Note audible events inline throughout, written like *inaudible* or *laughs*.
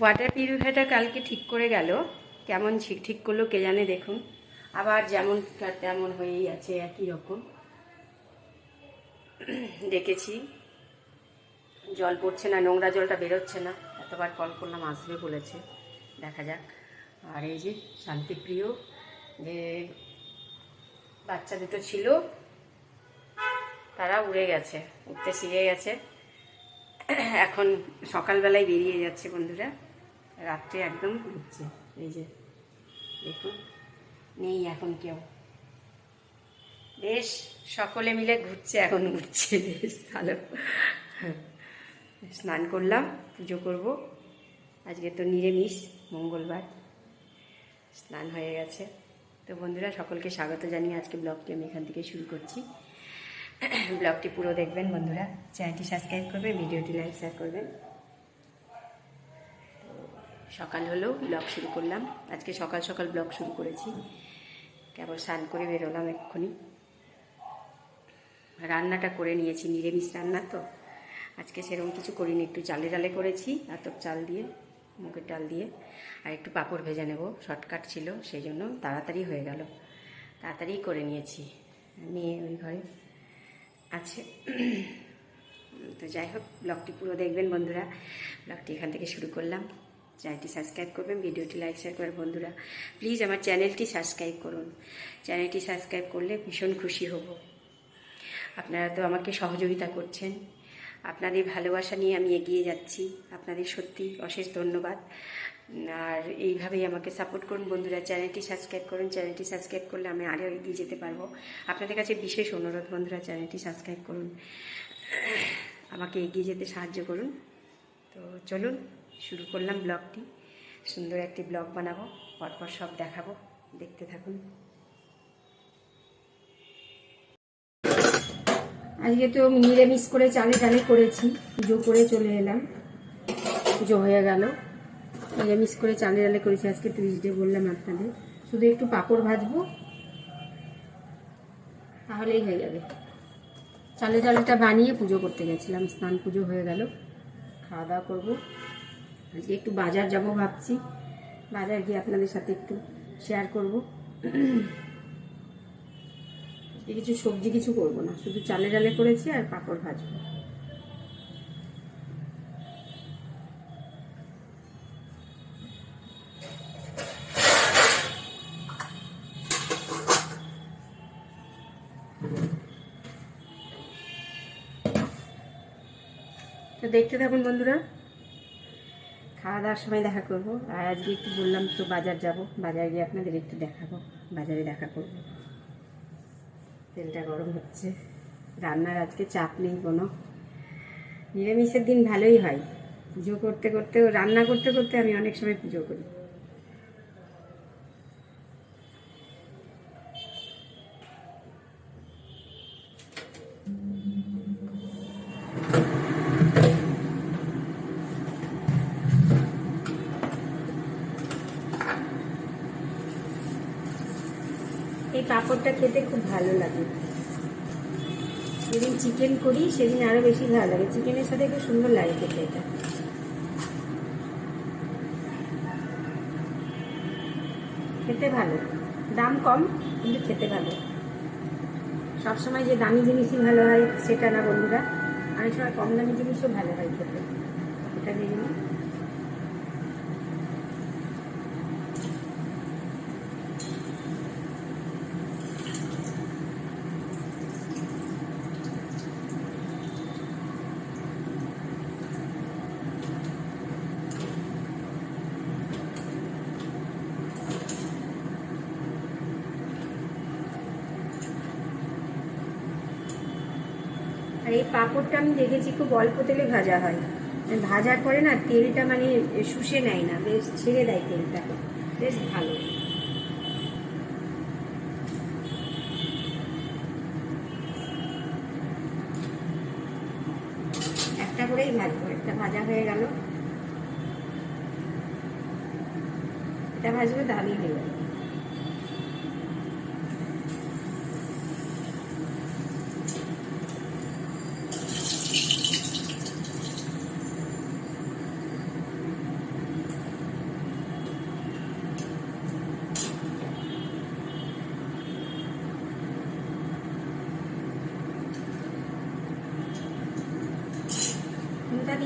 Water পিউরিফায়ারটা কালকে ঠিক করে গেল। কেমন ঠিক ঠিক করল কে জানে দেখুন। আবার যেমন তেমন হয়েই আছে, একই রকম। দেখেছি। জল পড়ছে না, নোংরা জলটা বেরোচ্ছে না। এতবার কল করলাম, আসবে বলেছে। দেখা যাক। আর এই যে শান্তিপ্রিয়, যে বাচ্চা দুটো ছিল, তারা উড়ে গেছে, উঠতে শিখে গেছে। এখন সকালবেলায় বেরিয়ে যাচ্ছে বন্ধুরা। রাত্রে একদম ঘুরছে। এই যে, দেখুন, নেই এখন কেউ। বেশ, সকলে মিলে ঘুরছে এখন, ঘুরছে, বেশ ভালো। স্নান করলাম, পুজো করব। আজকে তো নিরামিষ, মঙ্গলবার। স্নান হয়ে গেছে। তো বন্ধুরা, সকলকে স্বাগত জানিয়ে আজকে ব্লগটি আমি এখান থেকে শুরু করছি। ব্লগটি পুরো দেখবেন বন্ধুরা। চ্যানেলটি সাবস্ক্রাইব করবেন, ভিডিওটি লাইক, শেয়ার করবেন। সকাল হলো ব্লগ শুরু করলাম। আজকে সকাল সকাল ব্লগ শুরু করেছি। কেবল স্নান করে বেরোলাম এক্ষুনি। রান্নাটা করে নিয়েছি, নিরামিষ রান্না তো। আজকে সেরকম কিছু করিনি, একটু চালে ডালে করেছি, আতপ চাল দিয়ে, মুগের ডাল দিয়ে, আর একটু পাঁপড় ভেজে নেব। শর্টকাট ছিল, সেই জন্য তাড়াতাড়ি হয়ে গেল। তাড়াতাড়ি করে নিয়েছি। মেয়ে ওই ঘরে আছে। তো যাই হোক ব্লগটি পুরো দেখবেন বন্ধুরা। ব্লগটি এখান থেকে শুরু করলাম। চ্যানেলটি সাবস্ক্রাইব করবেন, ভিডিওটি লাইক শেয়ার করবেন বন্ধুরা। প্লিজ আমার চ্যানেলটি সাবস্ক্রাইব করুন। চ্যানেলটি সাবস্ক্রাইব করলে ভীষণ খুশি হব। আপনারা তো আমাকে সহযোগিতা করছেন। আপনাদের ভালোবাসা নিয়ে আমি এগিয়ে যাচ্ছি। আপনাদের সত্যি অশেষ ধন্যবাদ। আর এইভাবেই আমাকে সাপোর্ট করুন বন্ধুরা। চ্যানেলটি সাবস্ক্রাইব করুন। চ্যানেলটি সাবস্ক্রাইব করলে আমি আরও এগিয়ে যেতে পারব। আপনাদের কাছে বিশেষ অনুরোধ বন্ধুরা, চ্যানেলটি সাবস্ক্রাইব করুন। আমাকে এগিয়ে যেতে সাহায্য করুন। তো চলুন শুরু করলাম ব্লগটি। সুন্দর একটি ব্লগ বানাবো, পরপর সব দেখাবো। দেখতে থাকুন। আজকে তো নিরামিষ করে চালে চালে করেছি, পুজো করে চলে এলাম। পুজো হয়ে গেল। নিরামিষ করে চালে ডালে করেছি, আজকে টুইসডে বললাম আপনাদের। শুধু একটু পাঁপড় ভাজবো, তাহলেই হয়ে যাবে। চালে ডালেটা বানিয়ে পুজো করতে গেছিলাম, স্নান পুজো হয়ে গেল। খাওয়া দাওয়া করব। আজকে একটু বাজার যাব ভাবছি। বাজার গিয়ে আপনাদের সাথে একটু শেয়ার করব। কিছু সবজি কিছু করব না, শুধু চালে ডালে করেছি আর পাঁপড় ভাজবো। দেখতে থাকুন বন্ধুরা। খাওয়া দাওয়ার সময় দেখা করব। আর আজকে একটু বললাম তো বাজার যাব। বাজারে গিয়ে আপনাদের একটু দেখাবো। বাজারে দেখা করব। তেলটা গরম হচ্ছে। রান্নার আজকে চাপ নেই কোনো। নিরামিষের দিন ভালোই হয়। পুজো করতে করতে, রান্না করতে করতে আমি অনেক সময় পুজো করি। এই পাঁপড়টা খেতে খুব ভালো লাগে। যেদিন চিকেন করি, সেদিন আরও বেশি ভালো লাগে। চিকেনের সাথে খুব সুন্দর লাগে খেতে এটা। খেতে ভালো। দাম কম, কিন্তু খেতে ভালো। সবসময় যে দামি জিনিসই ভালো হয়, সেটা না বন্ধুরা। অনেক সময় কম দামি জিনিসও ভালো হয় খেতে। এটা দেখুন এই পাঁপড়টা আমি দেখেছি, খুব অল্প তেলে ভাজা হয়। ভাজার পরে না তেলটা মানে শুষে নেয় না, বেশ ছেড়ে দেয় তেলটা বেশ ভালো। একটা করেই ভাজবো, একটা ভাজা হয়ে গেল। এটা ভাজবো তাহলেই হয়ে যাবে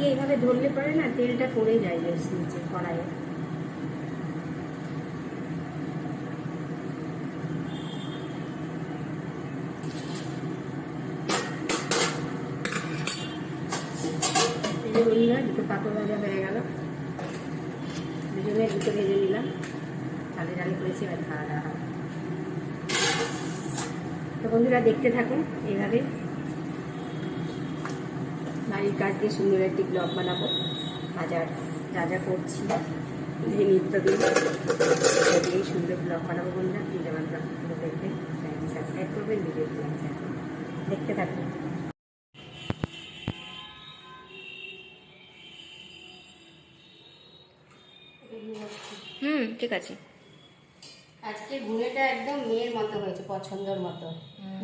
দিয়ে এইভাবে ধরলে পরে না তেলটা পড়ে যায় বেশ নিচে, কড়াইয়ে। ভাজা হয়ে দুটো ভেজে নিলাম। ডালে করেছি, এবার। তো বন্ধুরা দেখতে থাকুন এইভাবে। বাড়ির কাজ দিয়ে সুন্দর একটি ব্লগ বানাবো। হাজার যা যা করছি এই যে নিত্যদিন দিয়েই সুন্দর ব্লগ বানাবো বন্ধুরা। প্লিজ আমার ব্লগগুলো দেখবেন চ্যানেলটি সাবস্ক্রাইব করবেন ভিডিওটি লাইক রাখবেন দেখতে থাকুন। হুম ঠিক আছে। আজকে গুনেটা একদম মেয়ের মতো হয়েছে পছন্দর মতো।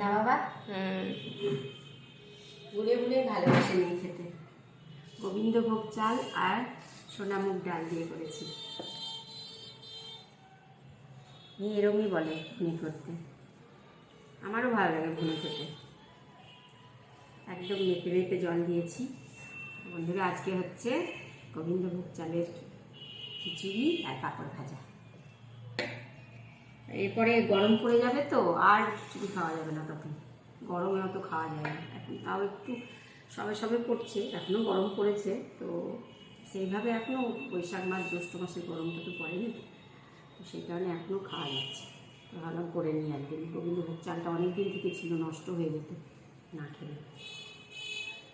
না বাবা? হুম। গুলে গুলে ভালোবাসে নিয়ে খেতে। গোবিন্দভোগ চাল আর সোনামুগ ডাল দিয়ে করেছি। এরমই বলে ঘুনি করতে। আমারও ভালো লাগে ঘুনি খেতে। একদম মেপে মেপে জল দিয়েছি। বন্ধুরা, আজকে হচ্ছে গোবিন্দভোগ চালের খিচুড়ি আর পাঁপড় ভাজা। এরপরে গরম পড়ে যাবে তো, আর খিচুড়ি খাওয়া যাবে না তখন। গরমে অত খাওয়া যায় না। এখন তাও একটু সবে সবে পড়ছে এখনও গরম পড়েছে, তো সেইভাবে এখনও বৈশাখ মাস, জ্যৈষ্ঠ মাসের গরমটা তো পড়েনি, তো সেই কারণে এখনও খাওয়া যাচ্ছে। তো করে নিই একদিন। গোবিন্দভোগ চালটা অনেক দিন থেকে ছিল, নষ্ট হয়ে যেত, না খেলে।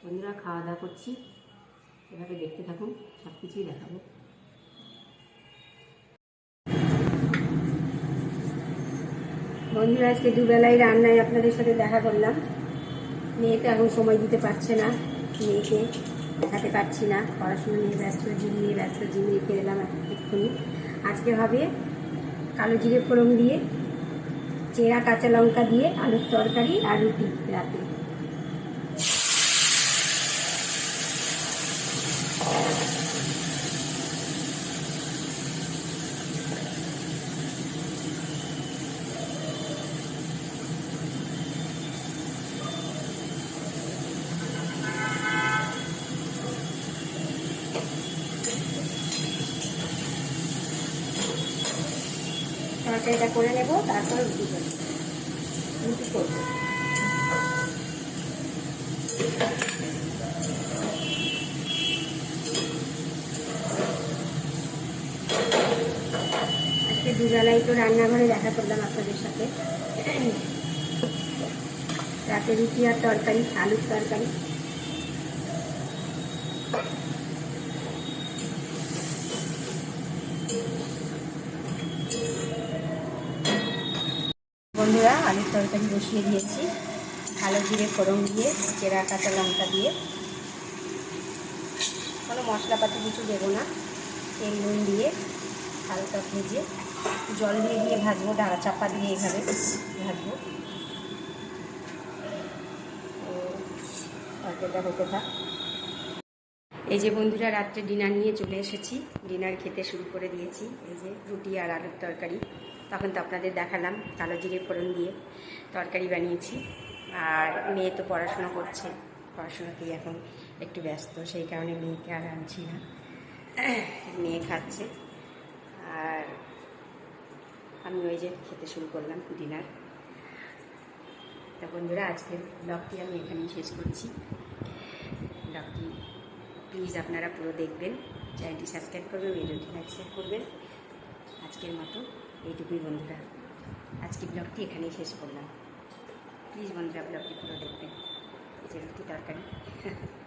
বন্ধুরা, খাওয়া দাওয়া করছি। এভাবে দেখতে থাকুন সব কিছুই দেখাবো। বন্ধুরা, আজকে দুবেলায় রান্নায় আপনাদের সাথে দেখা করলাম। মেয়েকে এখন সময় দিতে পারছে না। মেয়েকে দেখাতে পারছি না। পড়াশোনা নিয়ে ব্যস্ত, জিম নিয়ে ব্যস্ত, জিম নিয়ে ফেরলাম এক্ষুনি। আজকে হবে কালো জিরে ফোড়ন দিয়ে, চেরা কাঁচা লঙ্কা দিয়ে, আলুর তরকারি আর রুটি রাতে। তরকারিটা করে নেব, তারপর রুটি করব। রুটি করব। দুবেলায় তো রান্নাঘরে দেখা করলাম আপনাদের সাথে। রাতে রুটি আর তরকারি, আলুর তরকারি। বন্ধুরা আলুর তরকারি বসিয়ে দিয়েছি। কালো জিরে, ফোড়ন দিয়ে, চেরা, কাঁচা লঙ্কা দিয়ে। কোনো মশলাপাতি কিছু দেবো না। তেল, নুন দিয়ে হালকা ভেজে জল দিয়ে দিয়ে ভাজবো ডাঙা চাপা দিয়ে এইভাবে ভাজবো। এই যে বন্ধুরা, রাত্রে ডিনার নিয়ে চলে এসেছি। ডিনার খেতে শুরু করে দিয়েছি। এই যে রুটি আর আলুর তরকারি। তখন তো আপনাদের দেখালাম কালো জিরে ফোড়ন দিয়ে তরকারি বানিয়েছি। আর মেয়ে তো পড়াশোনা করছে, পড়াশোনাতেই এখন একটু ব্যস্ত, সেই কারণে মেয়েকে আর আনছি না। মেয়ে খাচ্ছে। আর আমি ওই যে খেতে শুরু করলাম ডিনার। তা বন্ধুরা, আজকের ব্লগটি আমি এখানেই শেষ করছি। ব্লগটি প্লিজ আপনারা পুরো দেখবেন, চ্যানেলটি সাবস্ক্রাইব করবেন, ভিডিওটি লাইক শেয়ার করবেন। আজকের মতো। এইটুকুই বন্ধুরা। আজকে ব্লগটি এখানেই শেষ করলাম। প্লিজ বন্ধুরা ব্লগটি পুরো দেখবেন। যে রুটি তরকারি। *laughs*